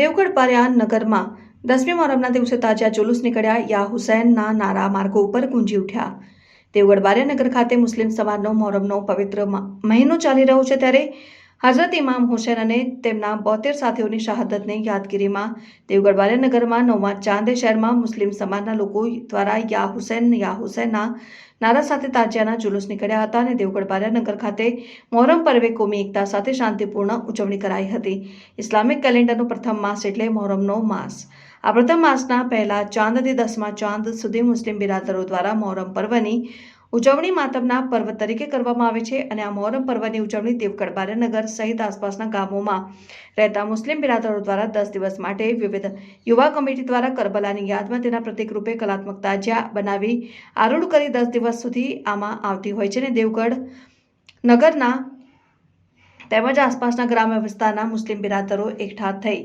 દેવગઢ પાર્યા નગરમાં દસમી મોહરમના દિવસે તાજા જુલુસ નીકળ્યા. યા હુસૈનના નારા માર્ગો ઉપર ગુંજી ઉઠ્યા. દેવગઢ બારિયાનગર ખાતે મુસ્લિમ સમાજનો મોહરમનો પવિત્ર મહિનો ચાલી રહ્યો છે ત્યારે હઝરત ઇમામ હુસૈન અને તેમના બોતેર સાથીઓની શહાદતને યાદગીરીમાં દેવગઢ નગરમાં નવમા ચાંદે શહેરમાં મુસ્લિમ સમાજના લોકો દ્વારા યા હુસેન, યા હુસેનના નારા સાથે તાજિયાના જુલુસ નીકળ્યા હતા અને દેવગઢ નગર ખાતે મોહરમ પર્વે કોમી એકતા સાથે શાંતિપૂર્ણ ઉજવણી કરાઈ હતી. ઇસ્લામિક કેલેન્ડરનો પ્રથમ માસ એટલે મોહરમનો માસ. આ પ્રથમ માસના પહેલા ચાંદથી દસમા ચાંદ સુધી મુસ્લિમ બિરાદરો દ્વારા મોહરમ પર્વની ઉજવણી માતમના પર્વ તરીકે કરવામાં આવે છે અને આ મોહરમ પર્વની ઉજવણી દેવગઢ બારેનગર સહિત આસપાસના ગામોમાં રહેતા મુસ્લિમ બિરાદરો દ્વારા દસ દિવસ માટે વિવિધ યુવા કમિટી દ્વારા કરબલાની યાદમાં તેના પ્રતિક રૂપે કલાત્મક તાજિયા બનાવી આરૂઢ કરી દસ દિવસ સુધી આમાં આવતી હોય છે અને દેવગઢ નગરના તેમજ આસપાસના ગ્રામ્ય વિસ્તારના મુસ્લિમ બિરાદરો એકઠા થઈ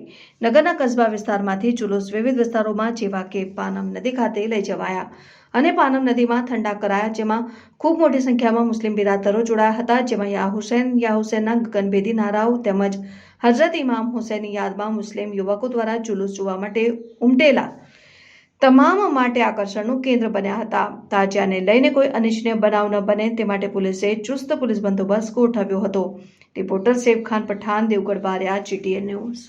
નગરના કસ્બા વિસ્તારમાંથી જુલુસ વિવિધ વિસ્તારોમાં જેવા કે પાનમ નદી ખાતે લઈ જવાયા અને પાનમ નદીમાં ઠંડા કરાયા, જેમાં ખૂબ મોટી સંખ્યામાં મુસ્લિમ બિરાદરો જોડાયા હતા, જેમાં યા હુસૈન, યા હુસૈનના ગગનભેદી નારાઓ તેમજ હઝરત ઇમામ હુસૈનની યાદમાં મુસ્લિમ યુવકો દ્વારા જુલુસ જોવા માટે ઉમટેલા તમામ માટે આકર્ષણનું કેન્દ્ર બન્યા હતા. તાજિયાને લઈને કોઈ અનિચ્છનીય બનાવ ન બને, તે માટે પોલીસે ચુસ્ત પોલીસ બંદોબસ્ત ગોઠવ્યો હતો. ਰਿਪੋਰਟਰ ਸੇਵ ਖਾਨ ਪਠਾਨ ਦੇ ਉਗੜਵਾਰਿਆ ਜੀਟੀਏ ਨਿਊਜ਼।